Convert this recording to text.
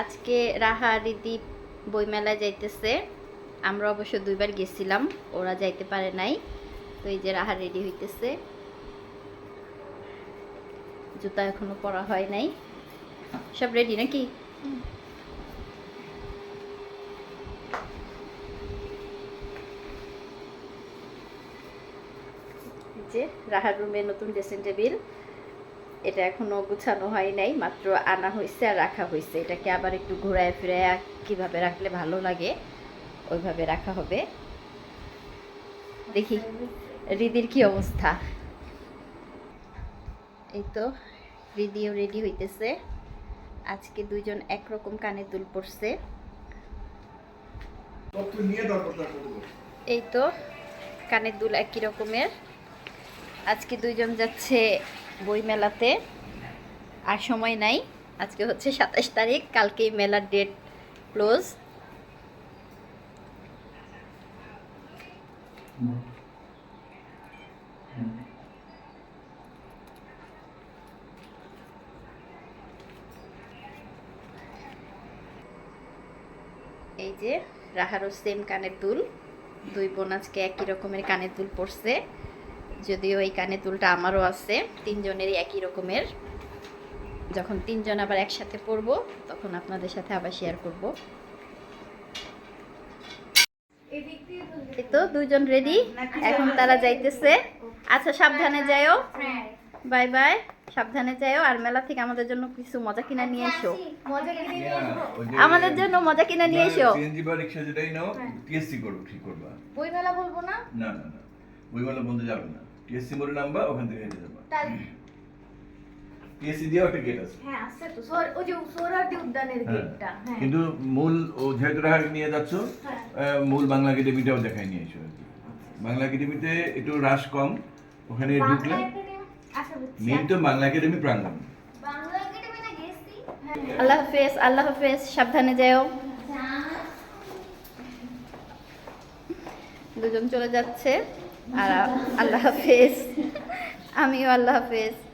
আজকে রাহা রীতি বইমেলায় যাইতেছে। আমরা অবশ্য দুইবার গেছিলাম, ওরা যাইতে পারে নাই। তো এই যে রাহা রেডি হইতেছে। জুতা এখনও পরা হয় নাই। সব রেডি নাকি? রাহার রুমে নতুন ড্রেসিং টেবিল এটা এখনও গুছানো হয় নাই মাত্র আনা হয়েছে আর রাখা হয়েছে এটাকে আবার একটু ঘোরায় ফিরায় কীভাবে রাখলে ভালো লাগে ওইভাবে রাখা হবে। দেখি রিদির কি অবস্থা? এই তো রিদিও রেডি হইতেছে। আজকে দুইজন একরকম কানে দুল পড়ছে এই তো কানের দুল একই রকমের। আজকে দুইজন যাচ্ছে বই মেলাতে আর সময় নাই। আজকে হচ্ছে সাতাশ তারিখ, কালকেই মেলার ডেট ক্লোজ এই যে রাহারও সেম কানের দুল। দুই বোন আজকে একই রকমের কানের দুল পরছে। যদিও এই কানের দুলটা আমারও আছে তিনজনেরই একই রকমের। যখন তিনজন আবার একসাথে পরবো তখন আপনাদের সাথে আবার শেয়ার করব। এই তো দুইজন রেডি এখন তারা যাইতেছে। আচ্ছা সাবধানে যাইও। বাই বাই সাবধানে যাইও। আর মেলা থেকে আমাদের জন্য কিছু মজা কিনা নিয়ে এসো। আমাদের জন্য মজা কিনা নিয়ে এসো। সিএনজি বা রিক্সা যেটাই নাও টিএসসি করো ঠিক করবা। বই মেলা বলব না? না না না। বইমেলা বন্ধ যাবে না। টিএসসি মোড়ে নামবা ওখান থেকে হেঁটে যাবা। টিএসসি দিয়েও একটা গেট আছে। হ্যাঁ আছে তো। সোর- ওই যে সোহরাওয়ার্দী উদ্যানের হ্যাঁ। গেটটা হ্যাঁ। কিন্তু মূল ও নিয়ে যাচ্ছ হ্যাঁ। মূল বাংলা একাডেমিটাও দেখাই নিয়ে এসো বাংলা একাডেমিতে একটু রাশ কম ওখানে ঢুকলে বাংলা একাডেমি আচ্ছা তো বাংলা একাডেমি প্রাঙ্গণ। বাংলা হ্যাঁ। আল্লাহ হাফেজ আল্লাহ হাফেজ সাবধানে যাও। দুজন চলে যাচ্ছে। আর আল্লাহ হাফেজ। আমিও আল্লাহ হাফেজ।